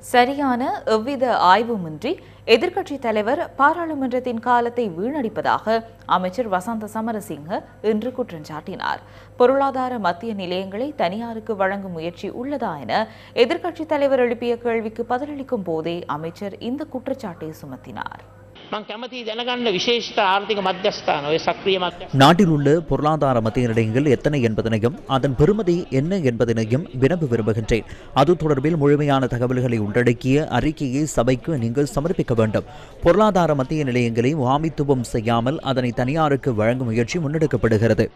சரியான எவ்வித ஆய்வுமின்றி எதிர்க்கட்சித் தலைவர் பாராளுமன்றத்தின் காலத்தை வீணடிப்பதாக அமைச்சர் வசந்த சமரசிங்க இன்று குற்றம் சாட்டினார். பொருளாதார மத்திய நிலையங்களை தனியாருக்கு வழங்கும் முயற்சி உள்ளதா என எதிர்க்கட்சித் தலைவர் எழுப்பிய கேள்விக்கு பதிலளிக்கும் போதே அமைச்சர் இந்த குற்றச்சாட்டை சுமத்தினார். நாட்டில் உள்ள பொருளாதார மத்திய நிலையங்கள் எத்தனை என்பதனையும் அதன் பெருமதி என்ன என்பதனையும் வினவ விரும்புகின்றேன். அது தொடர்பில் முழுமையான தகவல்களை உள்ளடக்கிய அறிக்கையை சபைக்கு நீங்கள் சமர்ப்பிக்க வேண்டும். பொருளாதார மத்திய நிலையங்களை வாமித்துவம் செய்யாமல் அதனை தனியாருக்கு வழங்கும் முயற்சி முன்னெடுக்கப்படுகிறது.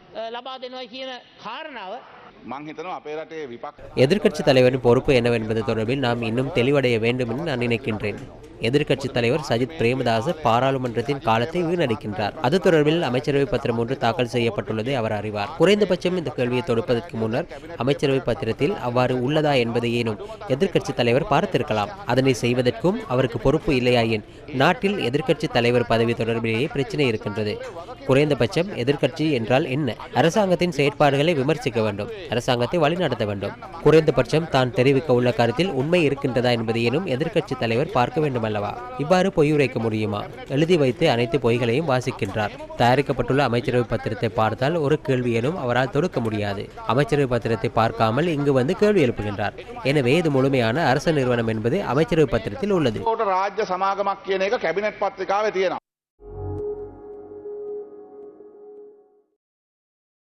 எதிர்க்கட்சித் தலைவரின் பொறுப்பு என்னவென்பது தொடர்பில் நாம் இன்னும் தெளிவடைய வேண்டும் என நான் நினைக்கின்றேன். எதிர்கட்சி தலைவர் சஜித் பிரேமதாச பாராளுமன்றத்தின் காலத்தை வீணடிக்கின்றார். அது தொடர்பில் அமைச்சரவை பத்திரம் ஒன்று தாக்கல் செய்யப்பட்டுள்ளதை அவர் அறிவார். குறைந்தபட்சம் இந்த கேள்வியை தொடுப்பதற்கு முன்னர் அமைச்சரவை பத்திரத்தில் அவ்வாறு உள்ளதா என்பதை ஏனும் எதிர்க்கட்சி தலைவர் பார்த்திருக்கலாம். அதனை செய்வதற்கும் அவருக்கு பொறுப்பு இல்லையாயின் நாட்டில் எதிர்க்கட்சி தலைவர் பதவி தொடர்பிலேயே பிரச்சனை இருக்கின்றது. குறைந்தபட்சம் எதிர்க்கட்சி என்றால் என்ன? அரசாங்கத்தின் செயற்பாடுகளை விமர்சிக்க வேண்டும் அரசாங்கத்தை வழிநடத்த வேண்டும். குறைந்தபட்சம் தான் தெரிவிக்க உள்ள கருத்தில் உண்மை இருக்கின்றதா என்பதையேனும் எதிர்க்கட்சி தலைவர் பார்க்க வேண்டும் அல்லவா இவ்வாறு பொய் உரைக்க முடியுமா? எழுதி வைத்து அனைத்து பொய்களையும் வாசிக்கின்றார். தயாரிக்கப்பட்டுள்ள அமைச்சரவை பத்திரத்தை பார்த்தால் ஒரு கேள்வியிலும் அவரால் தொடுக்க முடியாது. அமைச்சரவை பத்திரத்தை பார்க்காமல் இங்கு வந்து கேள்வி எழுப்புகின்றார். எனவே இது முழுமையான அரசு நிறுவனம் என்பது அமைச்சரவை பத்திரத்தில் உள்ளது.